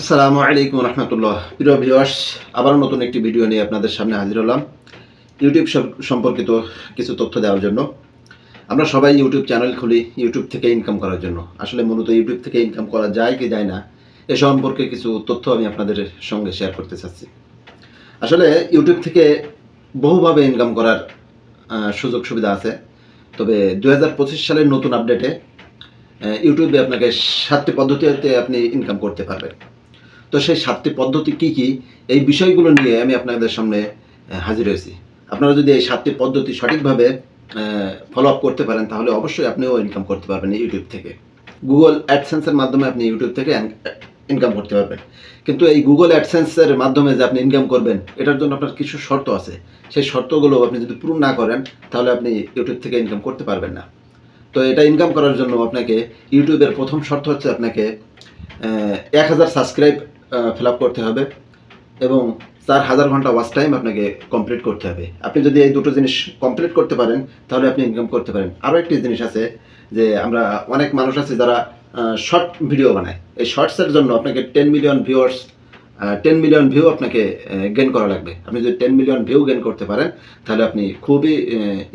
আসসালামু আলাইকুম রহমতুল্লাহ। প্রিয় ভিউয়ার্স, আবারও নতুন একটি ভিডিও নিয়ে আপনাদের সামনে হাজির হলাম ইউটিউব সম- সম্পর্কিত কিছু তথ্য দেওয়ার জন্য। আমরা সবাই ইউটিউব চ্যানেল খুলি ইউটিউব থেকে ইনকাম করার জন্য। আসলে মূলত ইউটিউব থেকে ইনকাম করা যায় কি যায় না, এ সম্পর্কে কিছু তথ্য আমি আপনাদের সঙ্গে শেয়ার করতে চাচ্ছি। আসলে ইউটিউব থেকে বহুভাবে ইনকাম করার সুযোগ সুবিধা আছে। তবে দু হাজার পঁচিশ সালের নতুন আপডেটে ইউটিউবে আপনাকে সাতটি পদ্ধতিতে আপনি ইনকাম করতে পারবেন। তো সেই সাতটি পদ্ধতি কি কি? এই বিষয়গুলো নিয়ে আমি আপনাদের সামনে হাজির হয়েছি। আপনারা যদি এই সাতটি পদ্ধতি সঠিকভাবে ফলো আপ করতে পারেন, তাহলে অবশ্যই আপনিও ইনকাম করতে পারবেন ইউটিউব থেকে। গুগল অ্যাডসেন্সের মাধ্যমে আপনি ইউটিউব থেকে ইনকাম করতে পারবেন। কিন্তু এই গুগল অ্যাডসেন্সের মাধ্যমে যে আপনি ইনকাম করবেন, এটার জন্য আপনার কিছু শর্ত আছে। সেই শর্তগুলো আপনি যদি পূরণ না করেন, তাহলে আপনি ইউটিউব থেকে ইনকাম করতে পারবেন না। তো এটা ইনকাম করার জন্য আপনাকে ইউটিউবের প্রথম শর্ত হচ্ছে আপনাকে এক হাজার সাবস্ক্রাইব ফিল করতে হবে এবং চার হাজার ঘণ্টা ওয়াচ টাইম আপনাকে কমপ্লিট করতে হবে। আপনি যদি এই দুটো জিনিস কমপ্লিট করতে পারেন, তাহলে আপনি ইনকাম করতে পারেন। আরও একটি জিনিস আছে যে আমরা অনেক মানুষ আছে যারা শর্ট ভিডিও বানায়। এই শর্টসের জন্য আপনাকে ten million viewers ten million view আপনাকে গেন করা লাগবে। আপনি যদি টেন মিলিয়ন ভিউ গেন করতে পারেন, তাহলে আপনি খুবই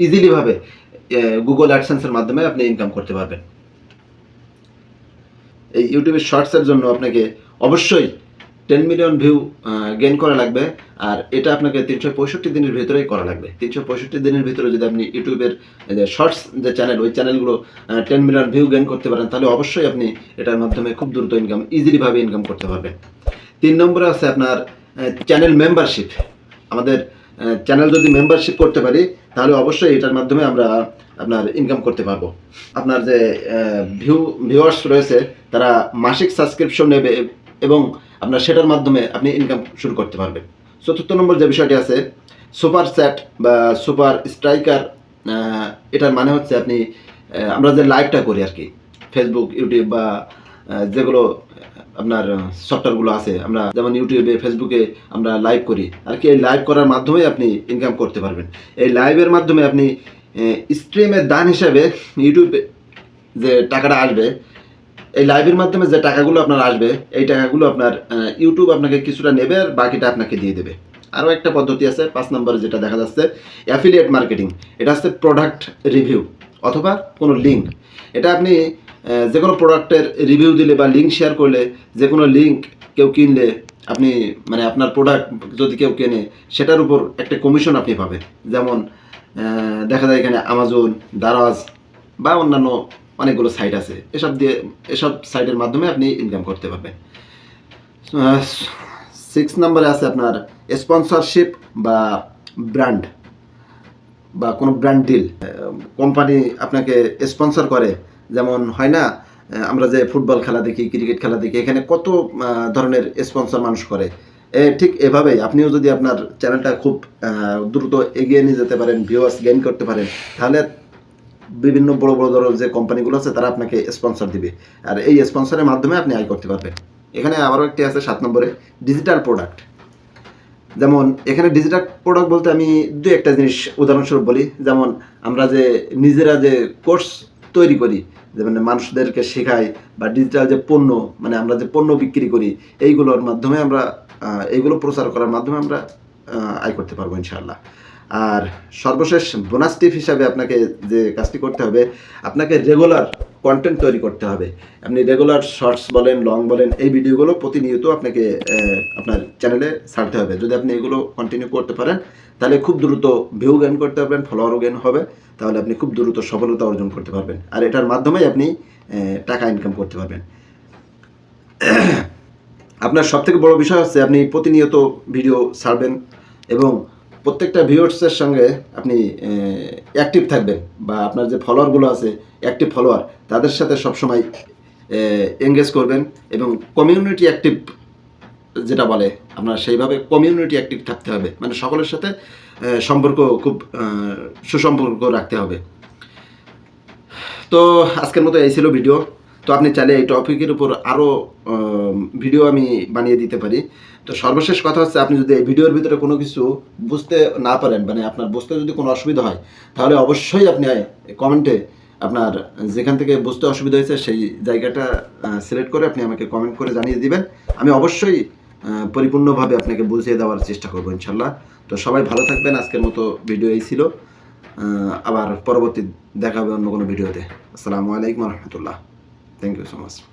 ইজিলিভাবে গুগল অ্যাডসেন্সের মাধ্যমে আপনি ইনকাম করতে পারবেন। এই ইউটিউবের শর্টসের জন্য আপনাকে অবশ্যই টেন মিলিয়ন ভিউ গেন করা লাগবে, আর এটা আপনাকে তিনশো পঁয়ষট্টি দিনের ভিতরেই করা লাগবে। তিনশো পঁয়ষট্টি দিনের ভিতরে যদি আপনি ইউটিউবের যে শর্টস যে চ্যানেল ওই চ্যানেলগুলো টেন মিলিয়ন ভিউ গেইন করতে পারেন, তাহলে অবশ্যই আপনি এটার মাধ্যমে খুব দ্রুত ইনকাম ইজিলিভাবে ইনকাম করতে পারবেন। তিন নম্বরে আছে আপনার চ্যানেল মেম্বারশিপ আমাদের চ্যানেল যদি মেম্বারশিপ করতে পারি, তাহলে অবশ্যই এটার মাধ্যমে আমরা আপনার ইনকাম করতে পারব। আপনার যে ভিউ ভিউয়ার্স রয়েছে, তারা মাসিক সাবস্ক্রিপশন নেবে, এবং আপনার সেটার মাধ্যমে আপনি ইনকাম শুরু করতে পারবেন। চতুর্থ নম্বর যে বিষয়টি আছে সুপার স্যাট বা সুপার স্ট্রাইকার এটার মানে হচ্ছে আপনি আমরা যে লাইভটা করি আর কি ফেসবুক ইউটিউব বা যেগুলো, আপনার সফটওয়্যারগুলো আছে, আমরা যেমন ইউটিউবে ফেসবুকে আমরা লাইভ করি। আর কি এই লাইভ করার মাধ্যমে আপনি ইনকাম করতে পারবেন। এই লাইভের মাধ্যমে আপনি স্ট্রিমের দান হিসাবে ইউটিউবে যে টাকাটা আসবে এই লাইভের মাধ্যমে যে টাকাগুলো আপনার আসবে, এই টাকাগুলো আপনার ইউটিউব আপনাকে কিছুটা নেবে আর বাকিটা আপনাকে দিয়ে দেবে। আরও একটা পদ্ধতি আছে, পাঁচ নম্বরে যেটা দেখা যাচ্ছে অ্যাফিলিয়েট মার্কেটিং এটা হচ্ছে প্রোডাক্ট রিভিউ অথবা কোনো লিঙ্ক এটা আপনি যে কোনো প্রোডাক্টের রিভিউ দিলে বা লিঙ্ক শেয়ার করলে, যে কোনো লিঙ্ক কেউ কিনলে, আপনি মানে আপনার প্রোডাক্ট যদি কেউ কেনে, সেটার উপর একটা কমিশন আপনি পাবেন। যেমন দেখা যায় এখানে আমাজন দারাজ বা অন্যান্য অনেকগুলো সাইট আছে। এসব দিয়ে, এসব সাইটের মাধ্যমে আপনি ইনকাম করতে পারবেন। সিক্স নাম্বারে আছে আপনার স্পন্সরশিপ বা ব্র্যান্ড বা কোনো ব্র্যান্ড ডিল কোম্পানি আপনাকে স্পন্সর করে। যেমন হয় না আমরা যে ফুটবল খেলা দেখি ক্রিকেট খেলা দেখি, এখানে কত ধরনের স্পন্সর মানুষ করে। এ, ঠিক এভাবেই আপনিও যদি আপনার চ্যানেলটা খুব দ্রুত এগিয়ে নিয়ে যেতে পারেন ভিউয়ার্স গেইন করতে পারেন, তাহলে বিভিন্ন বড় বড় ধরো যে কোম্পানিগুলো আছে, তারা আপনাকে স্পন্সর দিবে। আর এই স্পন্সরের মাধ্যমে আপনি আয় করতে পারবেন। এখানে আবারও একটি আছে সাত নম্বরে ডিজিটাল প্রোডাক্ট যেমন এখানে ডিজিটাল প্রোডাক্ট বলতে আমি দু একটা জিনিস উদাহরণস্বরূপ বলি। যেমন আমরা যে নিজেরা যে কোর্স তৈরি করি যে মানে মানুষদেরকে শেখাই বা ডিজিটাল যে পণ্য মানে আমরা যে পণ্য বিক্রি করি, এইগুলোর মাধ্যমে আমরা এইগুলো প্রচার করার মাধ্যমে আমরা আয় করতে পারব ইনশাআল্লাহ। আর সর্বশেষ বোনাস টিপ হিসাবে আপনাকে যে কাজটি করতে হবে, আপনাকে রেগুলার কন্টেন্ট তৈরি করতে হবে। আপনি রেগুলার শর্টস বলেন লং বলেন, এই ভিডিওগুলো প্রতিনিয়ত আপনাকে আপনার চ্যানেলে ছাড়তে হবে। যদি আপনি এগুলো কন্টিনিউ করতে পারেন, তাহলে খুব দ্রুত ভিউ গেন করতে পারবেন ফলোয়ারও গেন হবে, তাহলে আপনি খুব দ্রুত সফলতা অর্জন করতে পারবেন। আর এটার মাধ্যমেই আপনি টাকা ইনকাম করতে পারবেন। আপনার সবথেকে বড় বিষয় হচ্ছে আপনি প্রতিনিয়ত ভিডিও ছাড়বেন এবং প্রত্যেকটা ভিউয়ার্সের সঙ্গে আপনি অ্যাক্টিভ থাকবেন বা আপনার যে ফলোয়ারগুলো আছে অ্যাক্টিভ ফলোয়ার তাদের সাথে সবসময় এঙ্গেজ করবেন এবং কমিউনিটি অ্যাক্টিভ যেটা বলে, আপনার সেইভাবে কমিউনিটি অ্যাক্টিভ থাকতে হবে। মানে সকলের সাথে সম্পর্ক খুব সুসম্পর্ক রাখতে হবে। তো আজকের মতো এই ছিল ভিডিও। তো আপনি চাইলে এই টপিকের উপর আরও ভিডিও আমি বানিয়ে দিতে পারি। তো সর্বশেষ কথা হচ্ছে, আপনি যদি এই ভিডিওর ভিতরে কোনো কিছু বুঝতে না পারেন মানে আপনার বুঝতে যদি কোনো অসুবিধা হয়, তাহলে অবশ্যই আপনি কমেন্টে আপনার যেখান থেকে বুঝতে অসুবিধা হয়েছে, সেই জায়গাটা সিলেক্ট করে আপনি আমাকে কমেন্ট করে জানিয়ে দিবেন। আমি অবশ্যই পরিপূর্ণভাবে আপনাকে বুঝিয়ে দেওয়ার চেষ্টা করব, ইনশাল্লাহ। তো সবাই ভালো থাকবেন, আজকের মতো ভিডিও এই ছিল। আবার পরবর্তী দেখা হবে অন্য কোনো ভিডিওতে আসসালামু আলাইকুম রহমতুল্লাহ। Thank you so much.